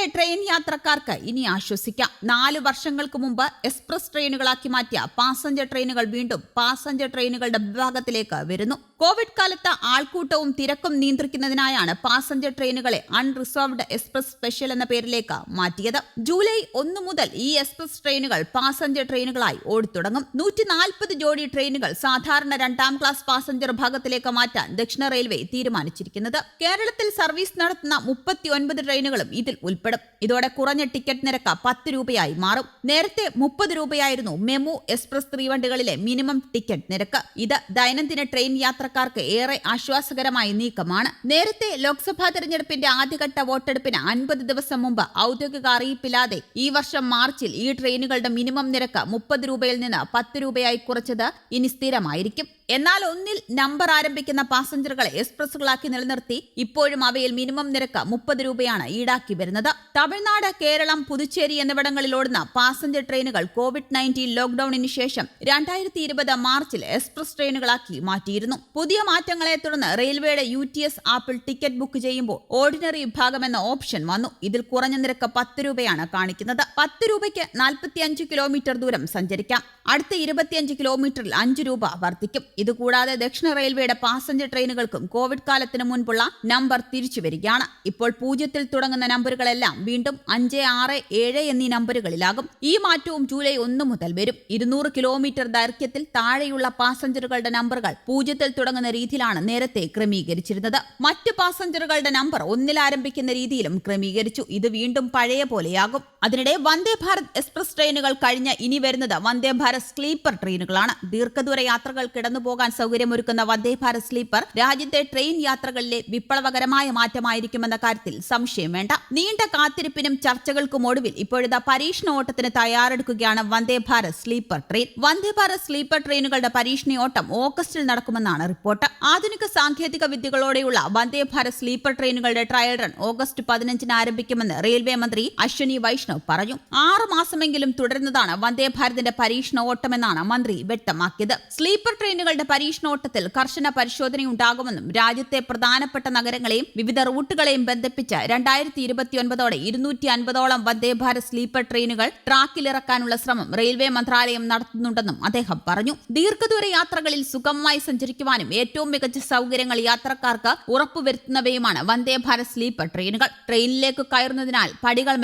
കേരളത്തിലെ ട്രെയിൻ യാത്രക്കാർക്ക് ഇനി ആശ്വസിക്കാം. നാല് വർഷങ്ങൾക്ക് മുമ്പ് എക്സ്പ്രസ് ട്രെയിനുകളാക്കി മാറ്റിയ പാസഞ്ചർ ട്രെയിനുകൾ വീണ്ടും പാസഞ്ചർ ട്രെയിനുകളുടെ വിഭാഗത്തിലേക്ക് വരുന്നു. കോവിഡ് കാലത്ത് ആൾക്കൂട്ടവും തിരക്കും നിയന്ത്രിക്കുന്നതിനായാണ് പാസഞ്ചർ ട്രെയിനുകളെ അൺറിസർവ്ഡ് എക്സ്പ്രസ് സ്പെഷ്യൽ എന്ന പേരിലേക്ക് മാറ്റിയത്. ജൂലൈ ഒന്ന് മുതൽ ഈ എക്സ്പ്രസ് ട്രെയിനുകൾ പാസഞ്ചർ ട്രെയിനുകളായി ഓടിത്തുടങ്ങും. നൂറ്റി നാൽപ്പത് ജോഡി ട്രെയിനുകൾ സാധാരണ രണ്ടാം ക്ലാസ് പാസഞ്ചർ ഭാഗത്തിലേക്ക് മാറ്റാൻ ദക്ഷിണ റെയിൽവേ തീരുമാനിച്ചിരിക്കുന്നത്. കേരളത്തിൽ സർവീസ് നടത്തുന്ന മുപ്പത്തി ട്രെയിനുകളും ഇതിൽ ഉൾപ്പെടും. ഇതോടെ കുറഞ്ഞ ടിക്കറ്റ് നിരക്ക് പത്ത് രൂപയായി മാറും. നേരത്തെ മുപ്പത് രൂപയായിരുന്നു മെമു എക്സ്പ്രസ് തീവണ്ടികളിലെ മിനിമം ടിക്കറ്റ് നിരക്ക്. ഇത് ദൈനംദിന ട്രെയിൻ യാത്രക്കാർക്ക് ഏറെ ആശ്വാസകരമായ നീക്കമാണ്. നേരത്തെ ലോക്സഭാ തെരഞ്ഞെടുപ്പിന്റെ ആദ്യഘട്ട വോട്ടെടുപ്പിന് അൻപത് ദിവസം മുമ്പ് ഔദ്യോഗിക അറിയിപ്പില്ലാതെ ഈ വർഷം മാർച്ചിൽ ഈ ട്രെയിനുകളുടെ മിനിമം നിരക്ക് മുപ്പത് രൂപയിൽ നിന്ന് പത്ത് രൂപയായി കുറച്ചത് ഇനി സ്ഥിരമായിരിക്കും. എന്നാൽ ഒന്നിൽ നമ്പർ ആരംഭിക്കുന്ന പാസഞ്ചറുകളെ എക്സ്പ്രസുകളാക്കി നിലനിർത്തി ഇപ്പോഴും അവയിൽ മിനിമം നിരക്ക് മുപ്പത് രൂപയാണ് ഈടാക്കി വരുന്നത്. തമിഴ്നാട് കേരളം പുതുച്ചേരി എന്നിവിടങ്ങളിൽ ഓടുന്ന പാസഞ്ചർ ട്രെയിനുകൾ കോവിഡ് നയന്റീൻ ലോക്ഡൌണിന് ശേഷം രണ്ടായിരത്തി ഇരുപത് മാർച്ചിൽ എക്സ്പ്രസ് ട്രെയിനുകളാക്കി മാറ്റിയിരുന്നു. പുതിയ മാറ്റങ്ങളെ തുടർന്ന് റെയിൽവേയുടെ യു ടി എസ് ആപ്പിൽ ടിക്കറ്റ് ബുക്ക് ചെയ്യുമ്പോൾ ഓർഡിനറി വിഭാഗം എന്ന ഓപ്ഷൻ വന്നു. ഇതിൽ കുറഞ്ഞ നിരക്ക് പത്ത് രൂപയാണ് കാണിക്കുന്നത്. പത്ത് രൂപയ്ക്ക് നാൽപ്പത്തി അഞ്ച് കിലോമീറ്റർ ദൂരം സഞ്ചരിക്കാം. അടുത്ത ഇരുപത്തിയഞ്ച് കിലോമീറ്ററിൽ അഞ്ച് രൂപ വർദ്ധിക്കും. ഇതുകൂടാതെ ദക്ഷിണ റെയിൽവേയുടെ പാസഞ്ചർ ട്രെയിനുകൾക്കും കോവിഡ് കാലത്തിന് മുൻപുള്ള നമ്പർ തിരിച്ചു വരികയാണ്. ഇപ്പോൾ പൂജ്യത്തിൽ തുടങ്ങുന്ന നമ്പറുകളെല്ലാം വീണ്ടും അഞ്ച് ആറ് ഏഴ് എന്നീ നമ്പറുകളിലാകും. ഈ മാറ്റവും ജൂലൈ ഒന്ന് മുതൽ വരും. ഇരുന്നൂറ് കിലോമീറ്റർ ദൈർഘ്യത്തിൽ താഴെയുള്ള പാസഞ്ചറുകളുടെ നമ്പറുകൾ പൂജ്യത്തിൽ തുടങ്ങുന്ന രീതിയിലാണ് നേരത്തെ ക്രമീകരിച്ചിരുന്നത്. മറ്റ് പാസഞ്ചറുകളുടെ നമ്പർ ഒന്നിൽ ആരംഭിക്കുന്ന രീതിയിലും ക്രമീകരിച്ചു. ഇത് വീണ്ടും പഴയ പോലെയാകും. അതിനിടെ വന്ദേ ഭാരത് എക്സ്പ്രസ് ട്രെയിനുകൾ കഴിഞ്ഞ ഇനി വരുന്നത് വന്ദേ ഭാരത് സ്ലീപ്പർ ട്രെയിനുകളാണ്. ദീർഘദൂര യാത്രകൾ കിടന്നുപോകാൻ സൗകര്യമൊരുക്കുന്ന വന്ദേ ഭാരത് സ്ലീപ്പർ രാജ്യത്തെ ട്രെയിൻ യാത്രകളിലെ വിപ്ലവകരമായ മാറ്റമായിരിക്കുമെന്ന കാര്യത്തിൽ സംശയം വേണ്ട. നീണ്ട കാത്തിരിപ്പിനും ചർച്ചകൾക്കും ഒടുവിൽ ഇപ്പോഴത്തെ പരീക്ഷണ ഓട്ടത്തിന് തയ്യാറെടുക്കുകയാണ് Vande Bharat sleeper train. Vande Bharat sleeper ട്രെയിനുകളുടെ പരീക്ഷണ ഓട്ടം ഓഗസ്റ്റിൽ നടക്കുമെന്നാണ് റിപ്പോർട്ട്. ആധുനിക സാങ്കേതിക വിദ്യകളോടെയുള്ള വന്ദേ ഭാരത് സ്ലീപ്പർ ട്രെയിനുകളുടെ ട്രയൽ റൺ ഓഗസ്റ്റ് പതിനഞ്ചിന് ആരംഭിക്കുമെന്ന് റെയിൽവേ മന്ത്രി അശ്വനി വൈഷ്ണവ് പറഞ്ഞു. ആറു മാസമെങ്കിലും തുടരുന്നതാണ് വന്ദേ ഭാരതിന്റെ പരീക്ഷണ ഓട്ടമെന്നാണ് മന്ത്രി വ്യക്തമാക്കിയത്. സ്ലീപ്പർ ട്രെയിനുകളുടെ പരീക്ഷണോട്ടത്തിൽ കർശന പരിശോധനയുണ്ടാകുമെന്നും രാജ്യത്തെ പ്രധാനപ്പെട്ട നഗരങ്ങളെയും വിവിധ റൂട്ടുകളെയും ബന്ധിപ്പിച്ച് രണ്ടായിരത്തി ഇരുപത്തിയൊൻപതോടെ ഇരുന്നൂറ്റി അൻപതോളം വന്ദേ ഭാരത് സ്ലീപ്പർ ട്രെയിനുകൾ ട്രാക്കിലിറക്കാനുള്ള ശ്രമം റെയിൽവേ മന്ത്രാലയം നടത്തുന്നുണ്ടെന്നും അദ്ദേഹം പറഞ്ഞു. ദീർഘദൂര യാത്രകളിൽ സുഗമമായി സഞ്ചരിക്കുവാനും ഏറ്റവും മികച്ച സൗകര്യങ്ങൾ യാത്രക്കാർക്ക് ഉറപ്പുവരുത്തുന്നവയുമാണ് വന്ദേ ഭാരത് സ്ലീപ്പർ ട്രെയിനുകൾ. ട്രെയിനിലേക്ക് കയറുന്നതിനാൽ പടികൾ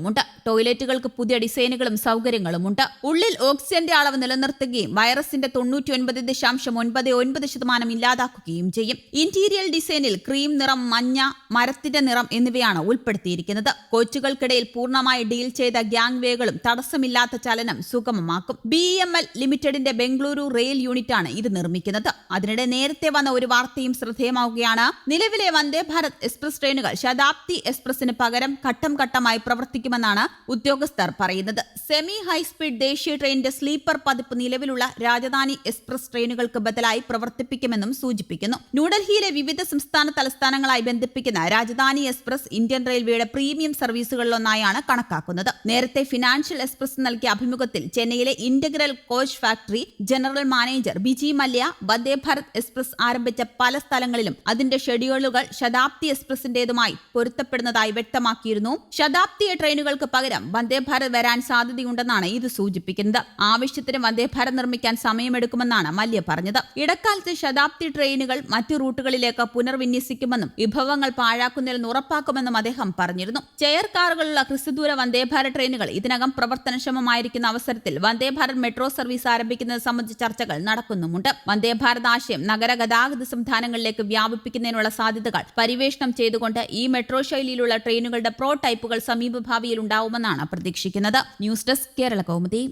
മെച്ചപ്പെടുത്തിയിട്ടുമുണ്ട് ടോയ്ലറ്റുകൾക്ക് പുതിയ ഡിസൈനുകളും സൗകര്യങ്ങളും ഉണ്ട് ഉള്ളിൽ ഓക്സിജന്റെ അളവ് നിലനിർത്തുകയും വൈറസിന്റെ തൊണ്ണൂറ്റി ദശാംശം ഒൻപത് ഒൻപത് ശതമാനം ഇല്ലാതാക്കുകയും ചെയ്യും. ഇന്റീരിയൽ ഡിസൈനിൽ ക്രീം നിറം മഞ്ഞ മരത്തിന്റെ നിറം എന്നിവയാണ് ഉൾപ്പെടുത്തിയിരിക്കുന്നത്. കോച്ചുകൾക്കിടയിൽ പൂർണമായി ഡീൽ ചെയ്ത ഗ്യാങ് വേകളും തടസ്സമില്ലാത്ത ചലനം സുഗമമാക്കും. ബി എം എൽ ലിമിറ്റഡിന്റെ ബംഗളൂരു റെയിൽ യൂണിറ്റാണ് ഇത് നിർമ്മിക്കുന്നത്. അതിനിടെ നേരത്തെ വന്ന ഒരു വാർത്തയും ശ്രദ്ധേയമാവുകയാണ്. നിലവിലെ വന്ദേ ഭാരത് എക്സ്പ്രസ് ട്രെയിനുകൾ ശതാബ്ദി എക്സ്പ്രസിന് പകരം ഘട്ടം ഘട്ടമായി പ്രവർത്തിക്കുമെന്നാണ് ഉദ്യോഗസ്ഥർ പറയുന്നത്. സെമി ഹൈസ്പീഡ് ദേശീയ ട്രെയിനിന്റെ സ്ലീപ്പർ പതിപ്പ് നിലവിലുള്ള രാജധാനി എക്സ്പ്രസ് ട്രെയിനുകൾക്ക് ബദലായി പ്രവർത്തിപ്പിക്കുമെന്നും സൂചിപ്പിക്കുന്നു. ന്യൂഡൽഹിയിലെ വിവിധ സംസ്ഥാന തലസ്ഥാനങ്ങളായി ബന്ധിപ്പിക്കുന്ന Rajdhani express Indian railway premium സർവീസുകളിലൊന്നായാണ് കണക്കാക്കുന്നത്. നേരത്തെ ഫിനാൻഷ്യൽ എക്സ്പ്രസ് നൽകിയ അഭിമുഖത്തിൽ ചെന്നൈയിലെ Integral Coach Factory general manager B G Mallya Vande Bharat express ആരംഭിച്ച പല സ്ഥലങ്ങളിലും അതിന്റെ ഷെഡ്യൂളുകൾ ശതാബ്ദി എക്സ്പ്രസിന്റേതുമായി പൊരുത്തപ്പെടുന്നതായി വ്യക്തമാക്കിയിരുന്നു. ശതാബ്ദി ട്രെയിനുകൾക്ക് പകരം വന്ദേ ഭാരത് വരാൻ സാധ്യതയുണ്ടെന്നാണ് ഇത് സൂചിപ്പിക്കുന്നത്. ആവശ്യത്തിന് വന്ദേ ഭാരത് നിർമ്മിക്കാൻ സമയമെടുക്കുമെന്നാണ് മല്യ പറഞ്ഞത്. ഇടക്കാലത്ത് ശതാബ്ദി ട്രെയിനുകൾ മറ്റു റൂട്ടുകളിലേക്ക് പുനർവിന്യസിക്കുമെന്നും വിഭവങ്ങൾ പാഴാക്കുന്നതിൽ ഉറപ്പാക്കുമെന്നും അദ്ദേഹം പറഞ്ഞിരുന്നു. ചെയർ കാറുകളുള്ള ക്രിസ്തുദൂര വന്ദേ ഭാരത് ട്രെയിനുകൾ ഇതിനകം പ്രവർത്തനക്ഷമമായിരിക്കുന്ന അവസരത്തിൽ വന്ദേ ഭാരത് മെട്രോ സർവീസ് ആരംഭിക്കുന്നത് സംബന്ധിച്ച ചർച്ചകൾ നടക്കുന്നുമുണ്ട്. വന്ദേ ഭാരത് ആശയം നഗര ഗതാഗത സംവിധാനങ്ങളിലേക്ക് വ്യാപിപ്പിക്കുന്നതിനുള്ള സാധ്യതകൾ പരിവേഷണം ചെയ്തുകൊണ്ട് ഈ മെട്രോ ശൈലിയിലുള്ള ട്രെയിനുകളുടെ പ്രോ ടൈപ്പുകൾ സമീപഭാവിയിൽ ഉണ്ടാവുമെന്നാണ് പ്രതീക്ഷിക്കുന്നത്. News desk Kerala Kaumudi.